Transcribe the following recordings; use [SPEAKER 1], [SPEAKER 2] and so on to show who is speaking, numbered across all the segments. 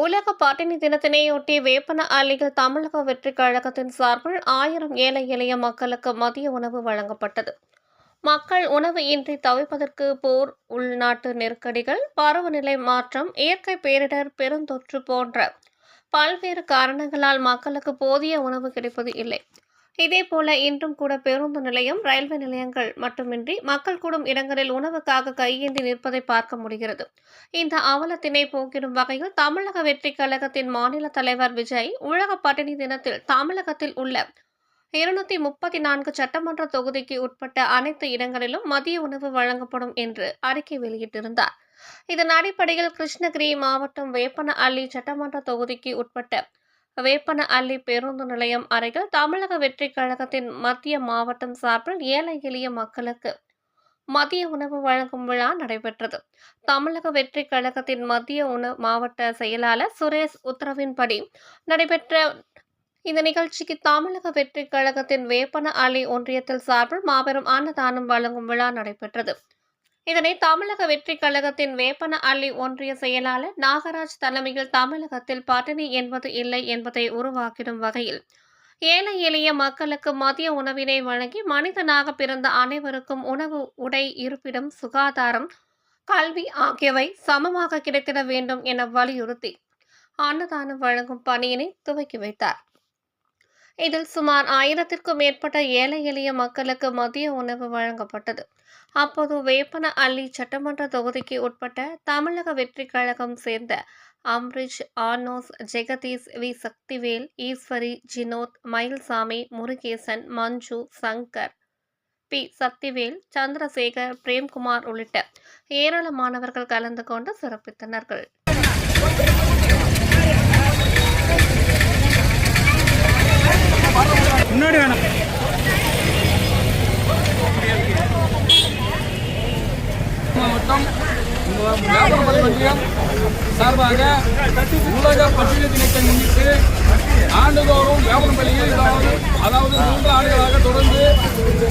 [SPEAKER 1] உலக பட்டினி தினத்தினையொட்டி வேப்பன அள்ளியில் தமிழக வெற்றிக் கழகத்தின் சார்பில் ஆயிரம் ஏழை எளிய மக்களுக்கு மதிய உணவு வழங்கப்பட்டது. மக்கள் உணவு இன்றி தவிப்பதற்கு போர் உள்நாட்டு நெருக்கடிகள் பருவநிலை மாற்றம் இயற்கை பேரிடர் பெருந்தொற்று போன்ற பல்வேறு காரணங்களால் மக்களுக்கு போதிய உணவு கிடைப்பது இல்லை. இதேபோல இன்றும் கூட பேருந்து நிலையம் ரயில்வே நிலையங்கள் மட்டுமின்றி மக்கள் கூடும் இடங்களில் உணவுக்காக கையேந்தி நிற்பதை பார்க்க முடிகிறது. இந்த அவலத்தினை போக்கிடும் வகையில் தமிழக வெற்றி கழகத்தின் மாநில தலைவர் விஜய் உலக பட்டினி தினத்தில் தமிழகத்தில் உள்ள இருநூத்தி முப்பத்தி நான்கு சட்டமன்ற தொகுதிக்கு உட்பட்ட அனைத்து இடங்களிலும் மதிய உணவு வழங்கப்படும் என்று அறிக்கை வெளியிட்டிருந்தார். இதன் அடிப்படையில் கிருஷ்ணகிரி மாவட்டம் வேப்பன அள்ளி சட்டமன்ற தொகுதிக்கு உட்பட்ட வேப்பன அள்ளி பேருந்து நிலையம் அருகில் தமிழக வெற்றி கழகத்தின் மத்திய மாவட்டம் சார்பில் ஏழை எளிய மக்களுக்கு மதிய உணவு வழங்கும் விழா நடைபெற்றது. தமிழக வெற்றி கழகத்தின் மத்திய உணவு மாவட்ட செயலாளர் சுரேஷ் உத்தரவின்படி நடைபெற்ற இந்த நிகழ்ச்சிக்கு தமிழக வெற்றி கழகத்தின் வேப்பன அலி ஒன்றியத்தில் சார்பில் மாபெரும் அன்னதானம் வழங்கும் விழா நடைபெற்றது. இதனை தமிழக வெற்றி கழகத்தின் வேப்பன அள்ளி ஒன்றிய செயலாளர் நாகராஜ் தலைமையில் தமிழகத்தில் பட்டினி என்பது இல்லை என்பதை உருவாக்கிடும் வகையில் ஏழை எளிய மக்களுக்கு மதிய உணவினை வழங்கி மனிதனாக பிறந்த அனைவருக்கும் உணவு உடை இருப்பிடம் சுகாதாரம் கல்வி ஆகியவை சமமாக கிடைத்திட வேண்டும் என வலியுறுத்தி அன்னதானம் வழங்கும் பணியினை துவக்கி வைத்தார். இதில் சுமார் ஆயிரத்திற்கும் மேற்பட்ட ஏழை எளிய மக்களுக்கு மதிய உணவு வழங்கப்பட்டது. அப்போது வேப்பன அள்ளி சட்டமன்ற தொகுதிக்கு உட்பட்ட தமிழக வெற்றி கழகம் சேர்ந்த அம்ரிஷ் ஆனோஸ் ஜெகதீஷ் வி. சக்திவேல் ஈஸ்வரி ஜினோத் மயில்சாமி முருகேசன் மஞ்சு சங்கர் பி. சக்திவேல் சந்திரசேகர் பிரேம்குமார் உள்ளிட்ட ஏராளமானவர்கள் கலந்து கொண்டு சிறப்பித்தனர்கள்.
[SPEAKER 2] மாவட்டம். வியாபாரப்பள்ளி ஒன்றியம் சார்பாக உலக பட்டியல் தினத்தை முன்னிட்டு ஆண்டுதோறும் வியாபாரப்பள்ளியில் அதாவது அதாவது மூன்று ஆண்டுகளாக தொடர்ந்து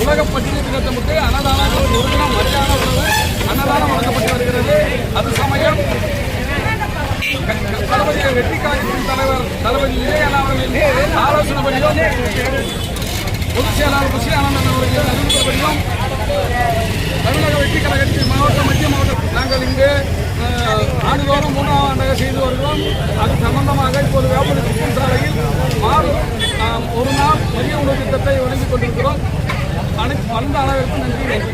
[SPEAKER 2] உலக பட்டியல் தினத்தை முட்டு அன்னதானம் ஒரு தினம் மரியாதை உணவு அன்னதானம் வழங்கப்பட்டு வருகிறது. அது சமயம் தளபதி வெற்றி கழகத்தின் தலைவர் தளபதி விஜயண்ணா அவர்களின் ஆலோசனைப்படியும் பொதுச் செயலாளர் புஷி ஆனந்தன் அவர்கள் அறிவுறுத்தப்படியும் தமிழக வெற்றி கழகத்தின் மாவட்ட மத்திய மாவட்டம் நாங்கள் இங்கு ஆண்டுதோறும் மூன்றாம் ஆண்டாக செய்து வருகிறோம். அது சம்பந்தமாக இப்போது வியாபாரி குப்பம் சாலையில் மாறும் ஒரு நாள் மதிய உணவு திட்டத்தை வழங்கிக் கொண்டிருக்கிறோம். அனைத்து பந்த அளவிற்கு நன்றி நன்றி.